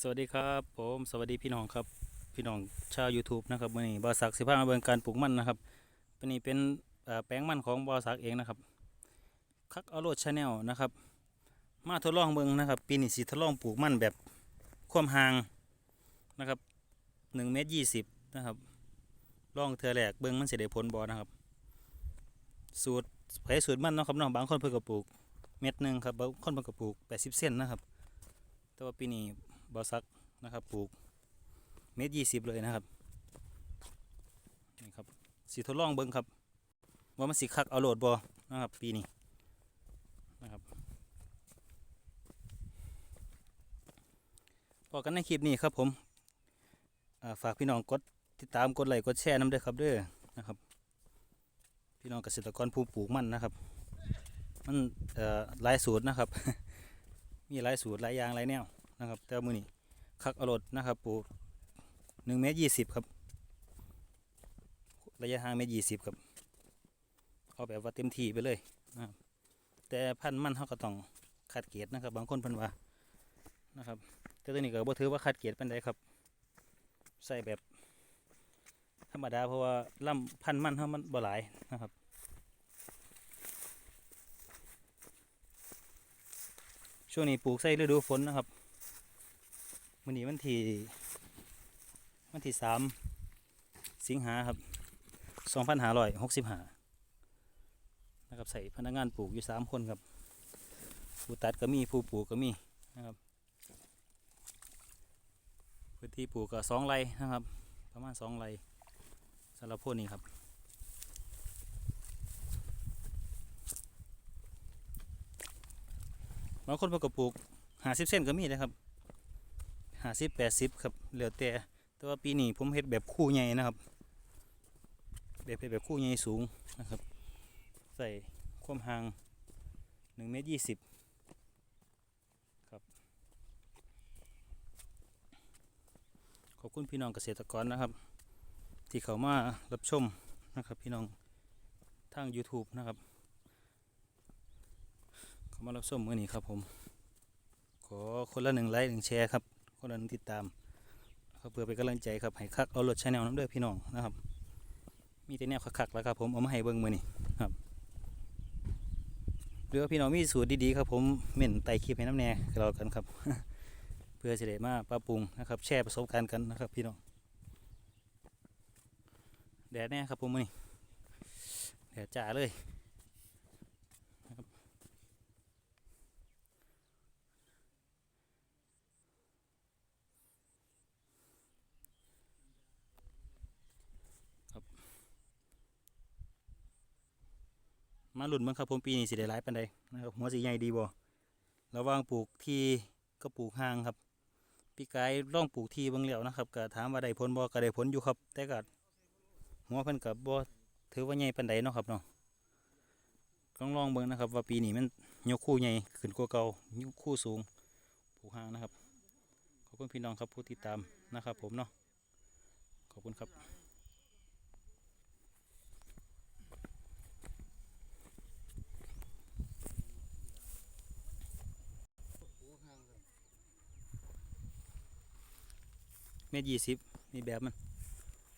สวัสดีครับผมสวัสดีพี่น้องครับพี่น้องชาว YouTube นะครับวันนี้บอสักสิพามาเบิ่งการปลูกมันนะครับวันนี้เป็นแปลงมันของบอสักเองนะครับคักเอาโรดชาแนลนะครับ มาทดลองเบิ่งนะครับ ปีนี้สิทดลองปลูกมันแบบความห่างนะครับหนึ่งเมตรยี่สิบนะครับลองเทือแรกเบิ่งมันเสิได้ผลบอนะครับ สูตรไผสูตรมันนะครับเนาะบางคนเพิ่นก็ปลูกเม็ดหนึ่งครับบางคนเพิ่นก็ปลูกแปดสิบเซนนะครับแต่ว่าปีนี้ บอสักนะครับ ปลูกเมตรยี่สิบเลยนะครับนี่ครับสีทดลองเบิ้งครับว่ามันสีคักเอาโหลดบอนะครับ ปีนี้นะครับพอกันในคลิปนี้ครับผมาฝากพี่น้องกดติดตามกดไลค์กดแชร์น้ำด้อครับเด้อนะครับ พี่น้องเกษตรกรผู้ปลูกมันนะครับ มันหลายสูตรนะครับ มีหลายสูตรหลายอย่างหลายแนว นะครับ แต่มือนี้คักเอารถนะครับปลูกหนึ่งเมตรยี่สิบครับ ระยะห่างเมตรยี่สิบครับ เอาแบบว่าเต็มที่ไปเลยนะครับแต่พันธุ์มันเขาก็ต้องคัดเกรนะครับ บางคนพิ่นว่านะครับ แต่ตัวนี้ก็บ่ถือว่าคัดเกรเป็นไดครับใส่แบบธรรมดาเพราะว่าลำพันธุ์มันเขามันบ่หลายนะครับช่วงนี้ปลูกใส่ฤดูฝนนะครับ วันนี้วันที่วันที่สามสิงหาครับสองพันห้าร้อยหกสิบห้านะครับใส่พนักงานปลูกอยู่สามคนครับ ผู้ตัดก็มีผู้ปลูกก็มีนะครับพื้นที่ปลูกก็สองไร่นะครับ ประมาณสองไร่สำหรับพวกนี้ครับบางคนเพิ่นก็ปลูกหาสิบเส้นก็มีนะครับ ห้าสิบแปดสิบครับเหลือแต่แต่ว่าปีนี้ผมเฮ็ดแบบคู่ใหญ่นะครับแบบเฮ็ดแบบคู่ใหญ่สูงนะครับ ใส่ความห่างหนึ่งเมตรยี่สิบครับ ขอบคุณพี่น้องเกษตรกรนะครับ ที่เขามารับชมนะครับพี่น้องทาง YouTube นะครับเขามารับชมเมื่อนี้ครับผม ขอคนละหนึ่งไลค์หนึ่งแชร์ครับ คนละหนึ่งติดตามครับเพื่อเป็นกำลังใจครับให้คักเอารถชาแนลน้ำเด้อพี่น้องนะครับ มีแต่แนวคักๆแล้วครับผมเอามาให้เบิ่งมือนี่ครับหรือว่าพี่น้องมีสูตรดีๆครับผมเม่นไต่คลิปให้น้ำแน่ก็เรากันครับ เพื่อจะได้มาปรับปรุงนะครับ แชร์ประสบการณ์กันนะครับ พี่น้องแดดแน่ครับผมมือนี่แดดจ้าเลย มาหลุนมั้งครับผมปีนี้สิได้หลายปานใดนะครับหัวสีใหญ่ดีบ่ระว่างปลูกที่ก็ปลูกห่างครับปีกายร่องปลูกที่บางแล้วนะครับก็ถามว่าได้ผลบ่ก็ได้ผลอยู่ครับ แต่ก็หัวเพิ่นก็บ่ถือว่าใหญ่ปานใดเนาะครับเนาะต้องลองเบิ่งนะครับ ว่าปีนี้มันยกคู่ใหญ่ขึ้นกว่าเก่ายกคู่สูงปลูกห่างนะครับขอบคุณพี่น้องครับผู้ติดตามนะครับ ผมเนาะขอบคุณครับ เมตรยี่สิบนี่แบบมัน